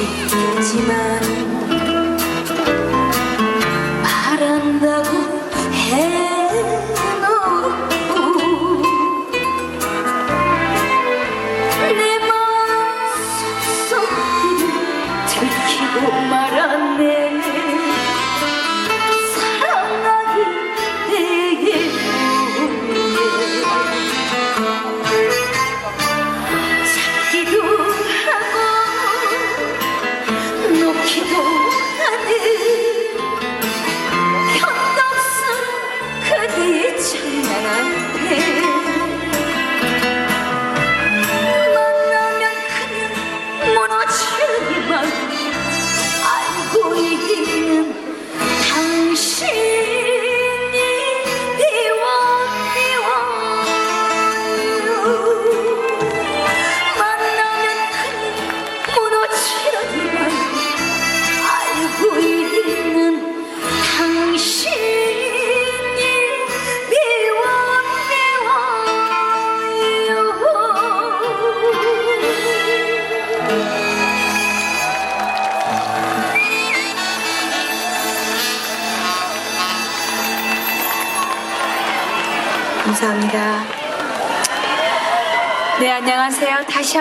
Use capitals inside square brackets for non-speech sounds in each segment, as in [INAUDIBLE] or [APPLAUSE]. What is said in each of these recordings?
있지만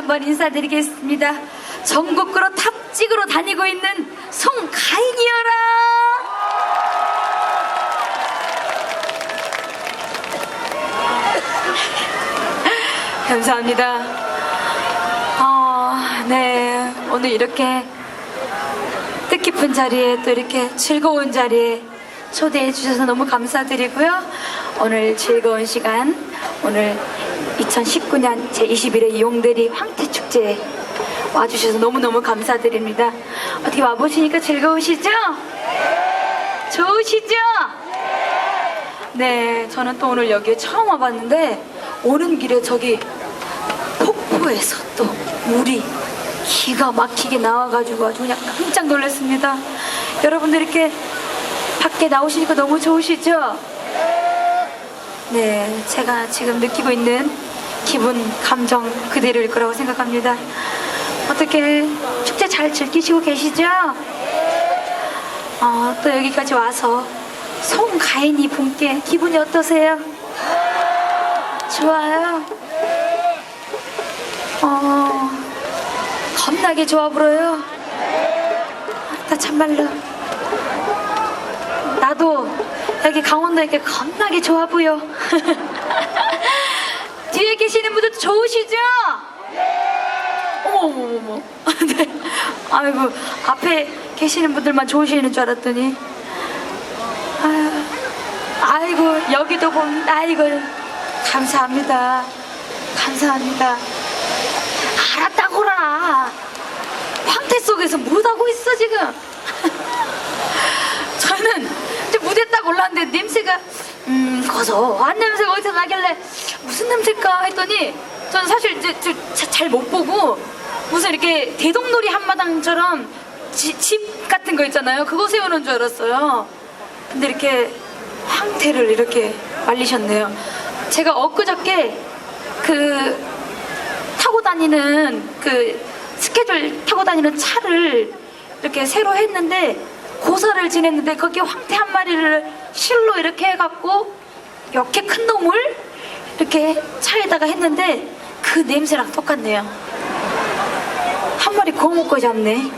한번 인사드리겠습니다. 전국으로 탑직으로 다니고 있는 송가인이여라! [LAUGHS] 감사합니다. 어, 네, 오늘 이렇게 뜻깊은 자리에 또 이렇게 즐거운 자리에 초대해 주셔서 너무 감사드리고요. 오늘 즐거운 시간, 오늘 2019년 제21회 이용대리 황태축제에 와주셔서 너무너무 감사드립니다. 어떻게 와보시니까 즐거우시죠? 좋으시죠? 네, 저는 또 오늘 여기에 처음 와봤는데 오는 길에 저기 폭포에서 또 물이 기가 막히게 나와가지고 아주 그냥 깜짝 놀랐습니다. 여러분들 이렇게 밖에 나오시니까 너무 좋으시죠? 네, 제가 지금 느끼고 있는 기분, 감정 그대로일 거라고 생각합니다. 어떻게 축제 잘 즐기시고 계시죠? 어, 또 여기까지 와서 송가인이 분께 기분이 어떠세요? 좋아요. 어, 겁나게 좋아 보여요. 나 참말로. 나도 여기 강원도에게 겁나게 좋아 보여. [LAUGHS] 뒤에 계시는 분들도 좋으시죠? 어머머머머. [LAUGHS] 네. 아이고, 앞에 계시는 분들만 좋으시는 줄 알았더니. 아유, 아이고, 여기도 보면, 아이고, 감사합니다. 감사합니다. 알았다고라. 황태 속에서 못 하고 있어, 지금. [LAUGHS] 저는 무대 딱 올랐는데 냄새가, 음, 고소한 냄새가 어디서 나길래 무슨 냄새일까 했더니 저는 사실 이제 잘 못 보고 무슨 이렇게 대동놀이 한마당처럼 지- 집 같은 거 있잖아요. 그거 세우는 줄 알았어요. 근데 이렇게 황태를 이렇게 말리셨네요. 제가 엊그저께 그 타고 다니는 그 스케줄 타고 다니는 차를 이렇게 새로 했는데 고사를 지냈는데 거기 황태 한 마리를 실로 이렇게 해갖고 이렇게 큰 놈을 이렇게 차에다가 했는데 그 냄새랑 똑같네요. 한 마리 구워 먹고 잡네.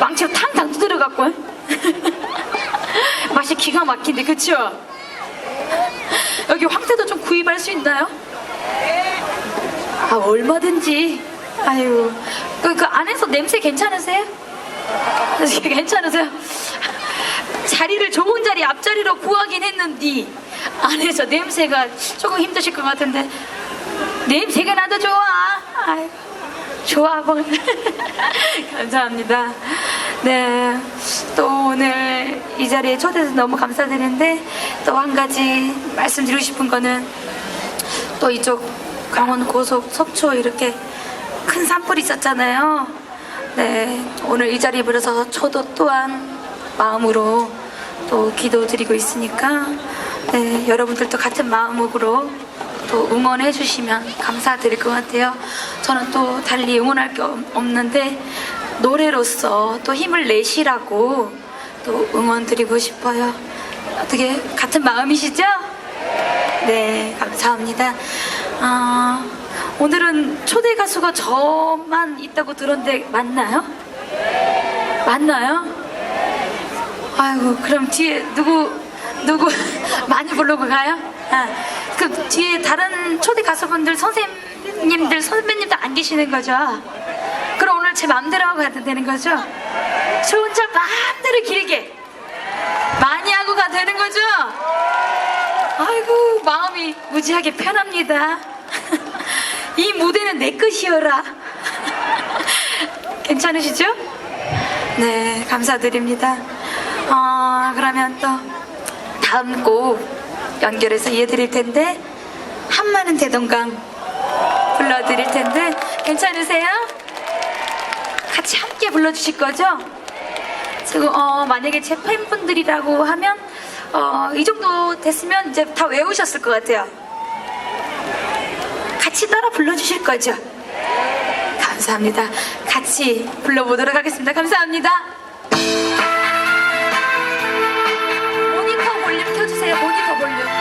망치로 탕탕 두드려갖고 [LAUGHS] 맛이 기가 막힌데 그쵸? 여기 황태도 좀 구입할 수 있나요? 아 얼마든지 아유 그, 그 안에서 냄새 괜찮으세요? 괜찮으세요? 자리를 좋은 자리 앞자리로 구하긴 했는데 안에서 냄새가 조금 힘드실 것 같은데 냄새가 나도 좋아 아유 좋아 뭐 [LAUGHS] 감사합니다 네 또 오늘 이 자리에 초대해서 너무 감사드리는데 또 한 가지 말씀드리고 싶은 거는 또 이쪽 강원 고속 속초 이렇게 큰 산불이 있었잖아요. 네, 오늘 이 자리에 불러서 저도 또한 마음으로 또 기도드리고 있으니까 네, 여러분들도 같은 마음으로 또 응원해 주시면 감사드릴 것 같아요. 저는 또 달리 응원할 게 없- 없는데 노래로서 또 힘을 내시라고 또 응원 드리고 싶어요. 어떻게 같은 마음이시죠? 네, 감사합니다. 아, 오늘은 초대 가수가 저만 있다고 들었는데 맞나요? 맞나요? 아이고, 그럼 뒤에 누구 누구 [LAUGHS] 많이 가요? 아, 그 뒤에 다른 초대 가수분들 선생님들 선배님들 안 계시는 거죠? 그럼 오늘 제 마음대로 하고 가도 되는 거죠? 저 혼자 마음대로 길게 많이 하고 가도 되는 거죠? 아이고 마음이 무지하게 편합니다. 이 무대는 내 것이어라. [LAUGHS] 괜찮으시죠? 네, 감사드립니다. 어, 그러면 또 다음 곡 연결해서 이어드릴 텐데 한마는 대동강 불러드릴 텐데 괜찮으세요? 같이 함께 불러주실 거죠? 지금 어, 만약에 제 팬분들이라고 하면 어, 이 정도 됐으면 이제 다 외우셨을 것 같아요. 같이 따라 불러주실 거죠? 감사합니다. 같이 불러보도록 하겠습니다. 감사합니다. 모니터 볼륨 켜주세요. 모니터 볼륨.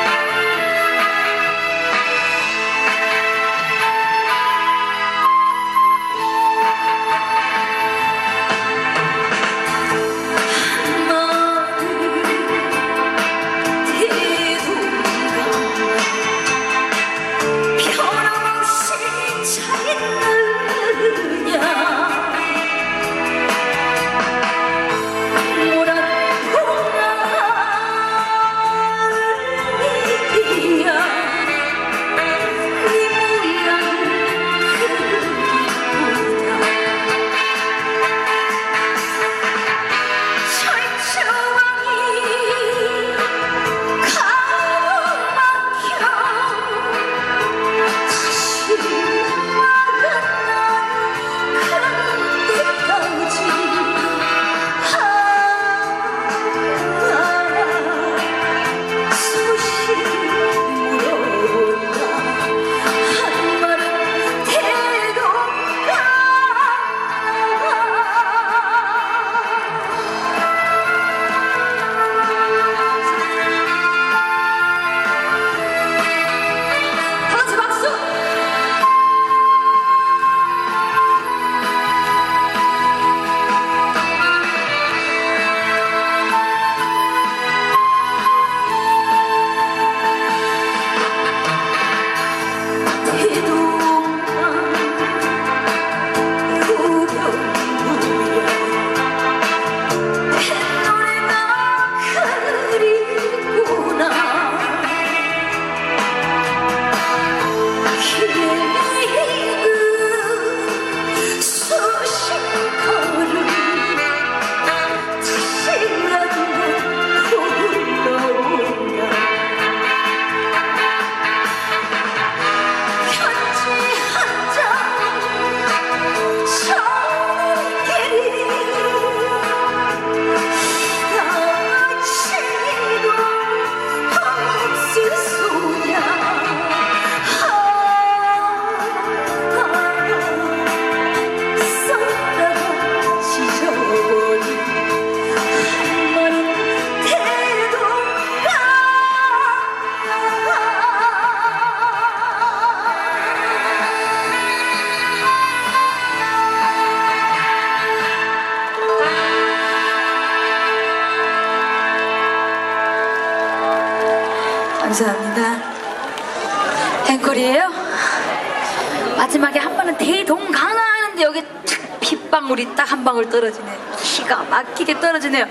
방울 떨어지네. 기가 막히게 떨어지네요.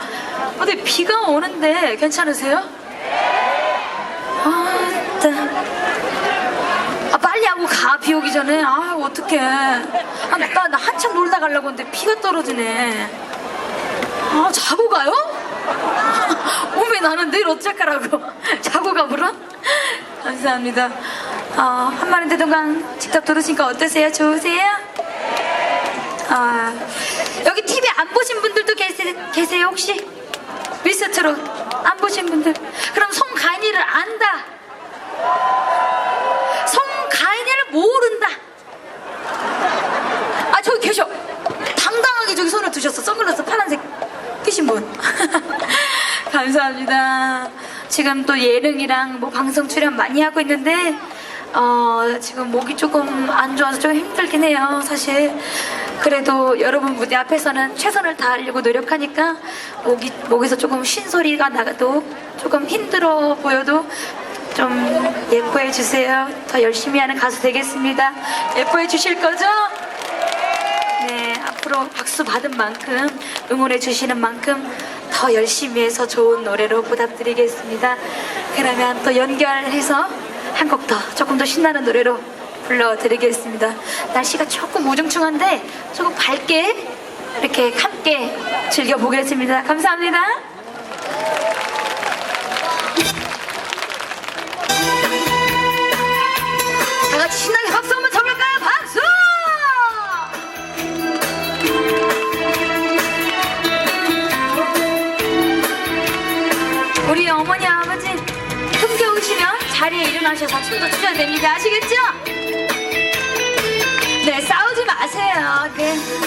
근데 비가 오는데 괜찮으세요? 아, 진짜. 아, 빨리 하고 가, 비 오기 전에. 아, 어떡해. 아, 나, 나 한참 놀다 가려고 했는데 비가 떨어지네. 아, 자고 가요? [LAUGHS] 몸이 나는 내일 어쩔까라고. [LAUGHS] 자고 가보라? 감사합니다. 어, 한마리 대동강 직접 들으시니까 어떠세요? 좋으세요? 아, 여기 안 보신 분들도 계세, 계세요, 혹시? 미스트롯 안 보신 분들. 그럼 송가인이를 안다. 송가인이를 모른다. 아, 저기 계셔. 당당하게 저기 손을 드셨어. 선글라스 파란색 끼신 분. [LAUGHS] 감사합니다. 지금 또 예능이랑 뭐 방송 출연 많이 하고 있는데, 어, 지금 목이 조금 안 좋아서 좀 힘들긴 해요, 사실. 그래도 여러분 무대 앞에서는 최선을 다하려고 노력하니까 목이, 목에서 조금 쉰 소리가 나가도 조금 힘들어 보여도 좀 예뻐해 주세요. 더 열심히 하는 가수 되겠습니다. 예뻐해 주실 거죠? 네, 앞으로 박수 받은 만큼 응원해 주시는 만큼 더 열심히 해서 좋은 노래로 보답드리겠습니다. 그러면 또 연결해서 한 곡 더 조금 더 신나는 노래로 불러드리겠습니다. 날씨가 조금 우중충한데 조금 밝게 이렇게 함께 즐겨보겠습니다. 감사합니다. 다 자리에 일어나셔서 춤도 추셔야 됩니다. 아시겠죠? 네, 싸우지 마세요. 네.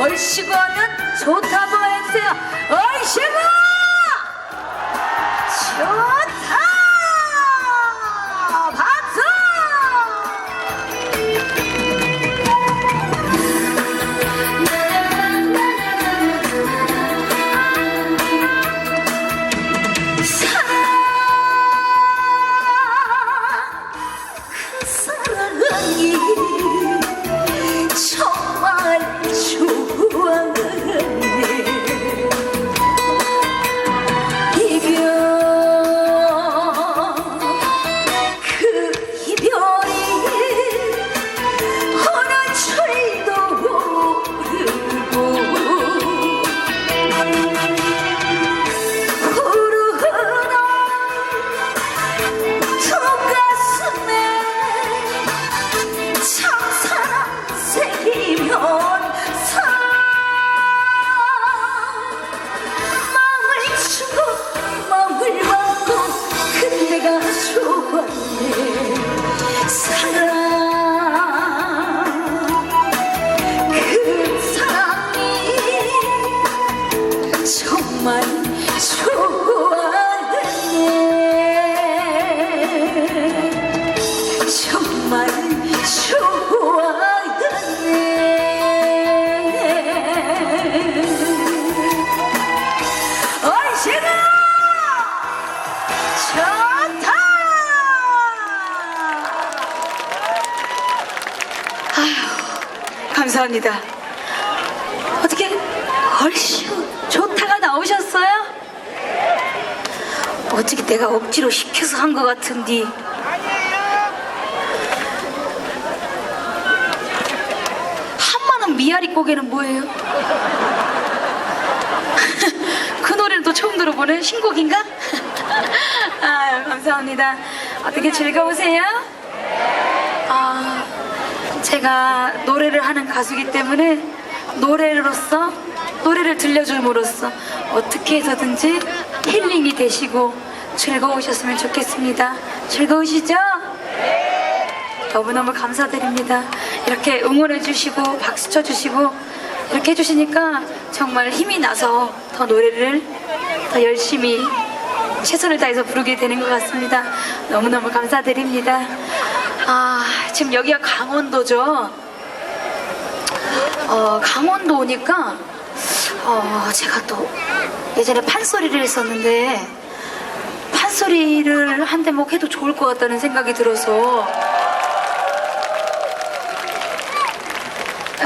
얼씨구 하면 좋다 한 감사합니다. 어떻게 얼씨구 좋다가 나오셨어요? 어떻게 내가 억지로 시켜서 한 것 같은디. 한마는 미아리 고개는 뭐예요? [LAUGHS] 그 노래는 또 처음 들어보네. 신곡인가? [LAUGHS] 아, 감사합니다. 어떻게 즐거우세요? 아, 제가 노래를 하는 가수이기 때문에 노래로서 노래를 들려줌으로써 어떻게 해서든지 힐링이 되시고 즐거우셨으면 좋겠습니다. 즐거우시죠? 너무너무 감사드립니다. 이렇게 응원해주시고 박수 쳐주시고 이렇게 해주시니까 정말 힘이 나서 더 노래를 더 열심히 최선을 다해서 부르게 되는 것 같습니다. 너무너무 감사드립니다. 아, 지금 여기가 강원도죠? 어, 강원도 오니까, 어, 제가 또 예전에 판소리를 했었는데, 판소리를 한 대목 해도 좋을 것 같다는 생각이 들어서,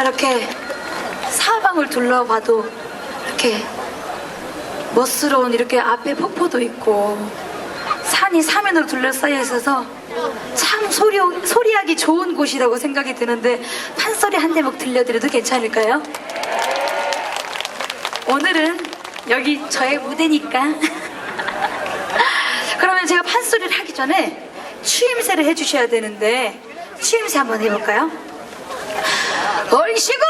이렇게 사방을 둘러봐도 이렇게 멋스러운 이렇게 앞에 폭포도 있고 산이 사면으로 둘러싸여 있어서 참 소리, 소리하기 좋은 곳이라고 생각이 드는데 판소리 한 대목 들려드려도 괜찮을까요? 오늘은 여기 저의 무대니까 [LAUGHS] 그러면 제가 판소리를 하기 전에 추임새를 해주셔야 되는데 추임새 한번 해볼까요? 얼씨구!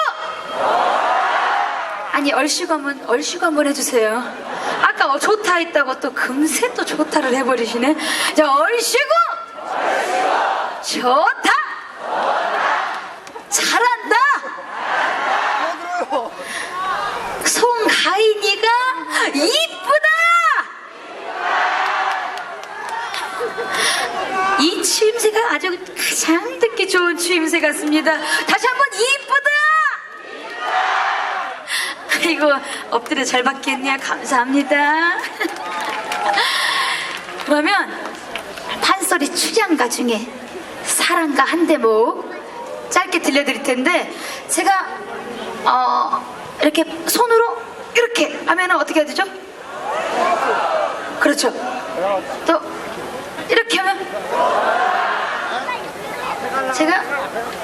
아니 얼씨구 한번 얼씨구 한번 해주세요. 아까 어, 좋다 했다고 또 금세 또 좋다를 해버리시네. 자 얼씨구! 좋다! 잘한다! 송가인이가 이쁘다! 이 추임새가 아주 가장 듣기 좋은 추임새 같습니다. 다시 한번 이쁘다! 아이고 엎드려 잘 받겠냐 감사합니다. 그러면 판소리 추장가 중에 사랑가 한 대목 짧게 들려드릴 텐데 제가 어 이렇게 손으로 이렇게 하면은 어떻게 해야 되죠? 그렇죠. 또 이렇게 하면 제가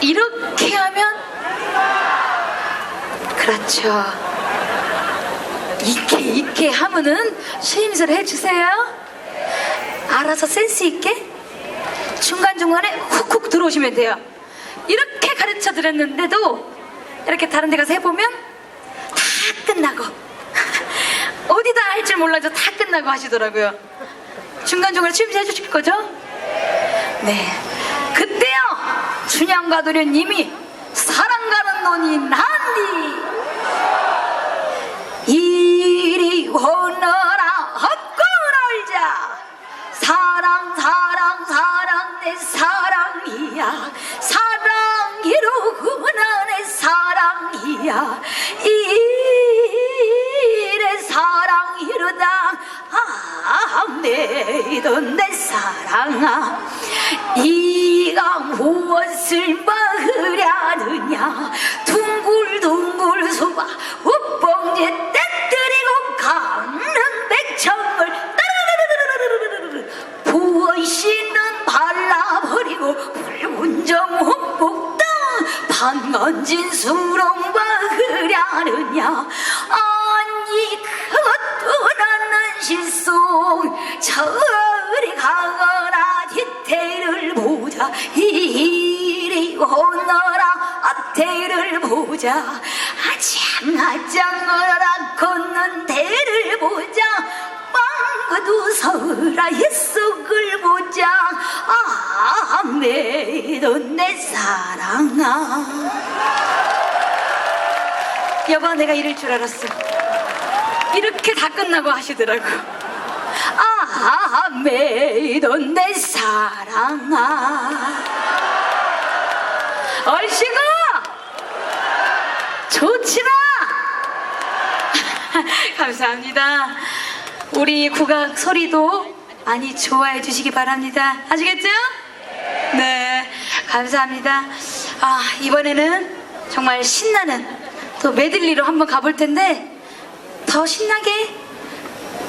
이렇게 하면 그렇죠. 이렇게 이렇게 하면은 수임새를 해주세요. 알아서 센스 있게 중간 중간에 훅훅 들어오시면 돼요. 이렇게 가르쳐 드렸는데도 이렇게 다른 데 가서 해보면 다 끝나고 [LAUGHS] 어디다 할 줄 몰라서 다 끝나고 하시더라고요. 중간 중간에 수임새 해주실 거죠? 네. 그때요 춘향과 도련님이 사랑 가는 논이 난디 이리 오너라 헛고 놀자 사랑 사랑 내 사랑이야. 사랑이로구나 내 사랑이야. 이래 사랑이로다. 아 내돈 내 사랑아 아 매던 내 사랑아. 여봐 내가 이럴 줄 알았어. 이렇게 다 끝나고 하시더라고. 아 매던 내 사랑아. 얼씨구! 좋지마 [LAUGHS] 감사합니다. 우리 국악 소리도 많이 좋아해 주시기 바랍니다. 아시겠죠? 감사합니다. 아, 이번에는 정말 신나는 또 메들리로 한번 가볼 텐데 더 신나게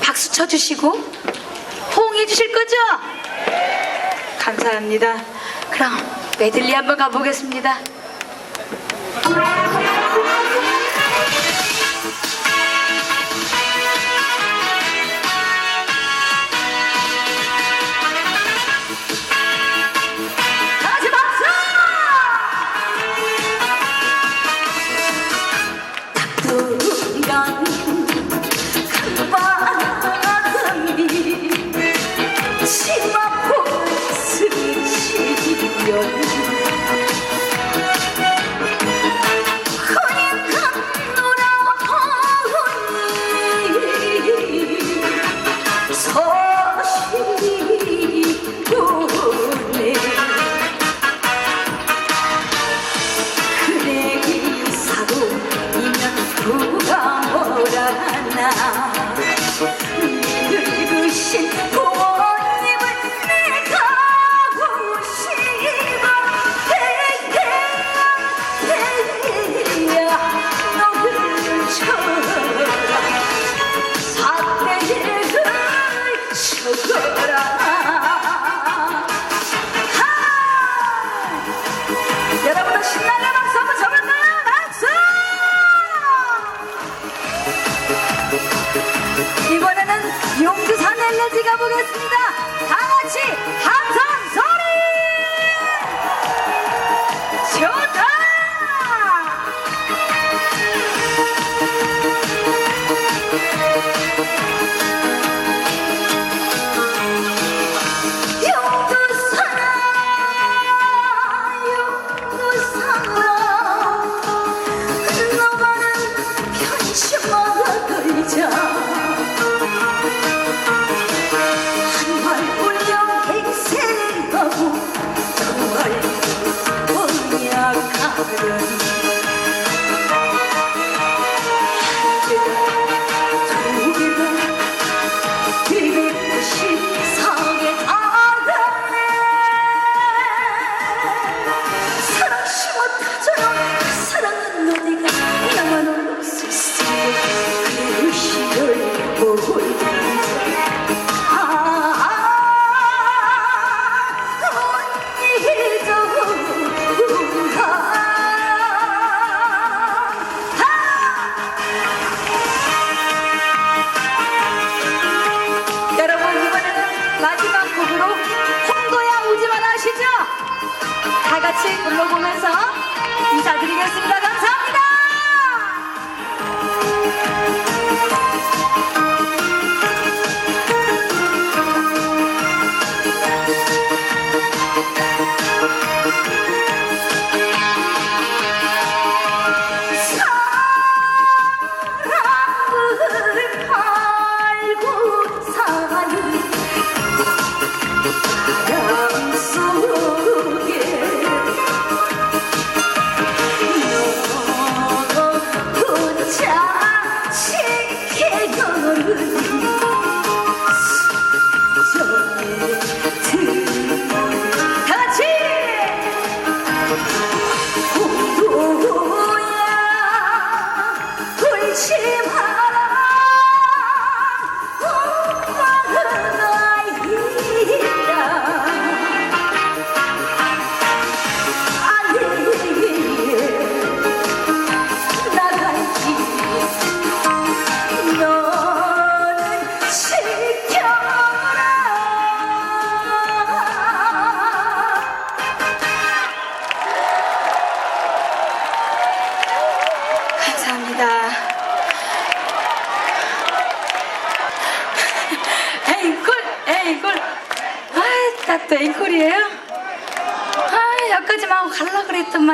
박수 쳐주시고 호응해 주실 거죠? 감사합니다. 그럼 메들리 한번 가보겠습니다.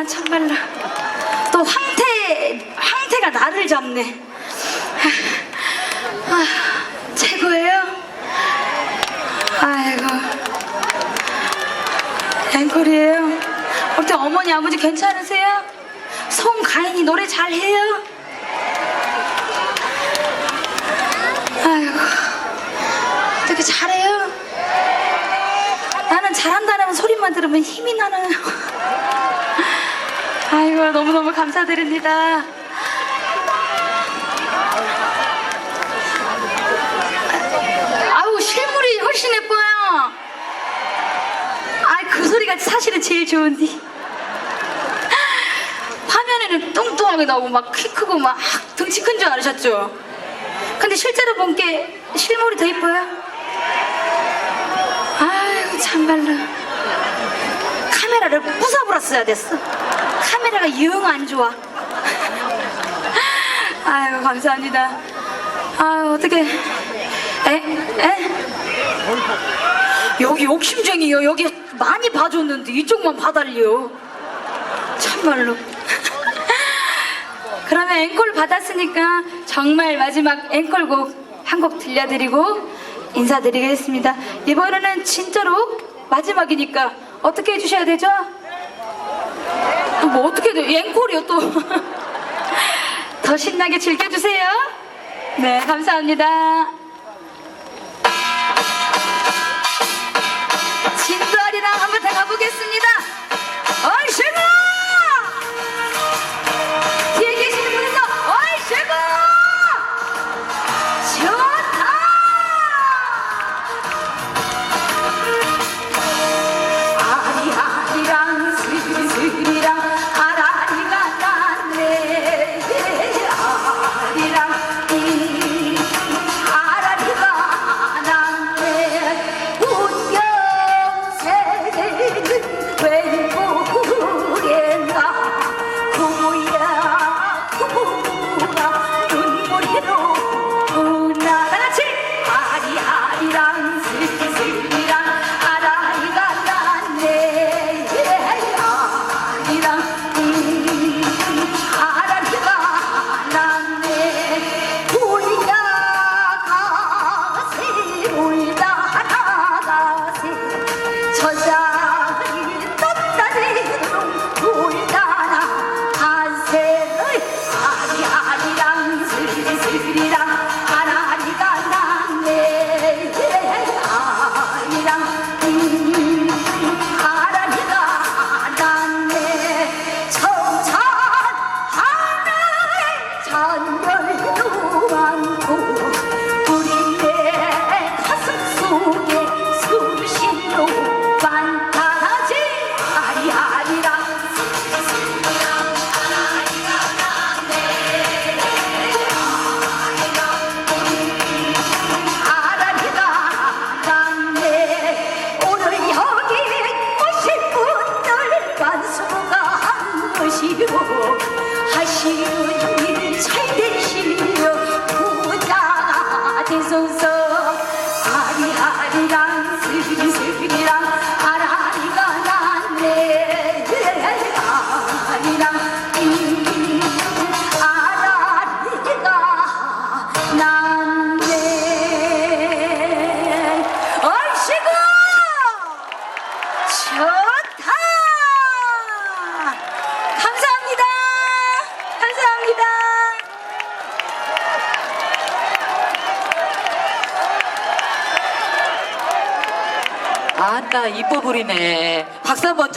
참말로. 또 황태 황태가 나를 잡네. 너무너무 감사드립니다. 아우 실물이 훨씬 예뻐요. 아그 소리가 사실은 제일 좋은데. 화면에는 뚱뚱하게 나오고 막 키 크고 막 등치 큰 줄 알으셨죠? 근데 실제로 본 게 실물이 더 이뻐요? 아이고 참말로 카메라를 부숴버렸어야 됐어 카메라가 영 안 좋아 아이고 감사합니다 아유 어떻게 에? 에? 여기 욕심쟁이요 여기 많이 봐줬는데 이쪽만 봐달려 참말로 [LAUGHS] 그러면 앵콜 받았으니까 정말 마지막 앵콜곡 한 곡 들려드리고 인사드리겠습니다. 이번에는 진짜로 마지막이니까 어떻게 해주셔야 되죠? 또 뭐 어떻게 돼? 앵콜이요 또. [LAUGHS] 더 신나게 즐겨주세요. 네, 감사합니다. 진도 아리랑 한번 더 가보겠습니다.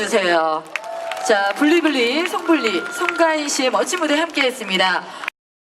주세요. 자, 블리블리, 송블리, 송가인 씨의 멋진 무대 함께 했습니다.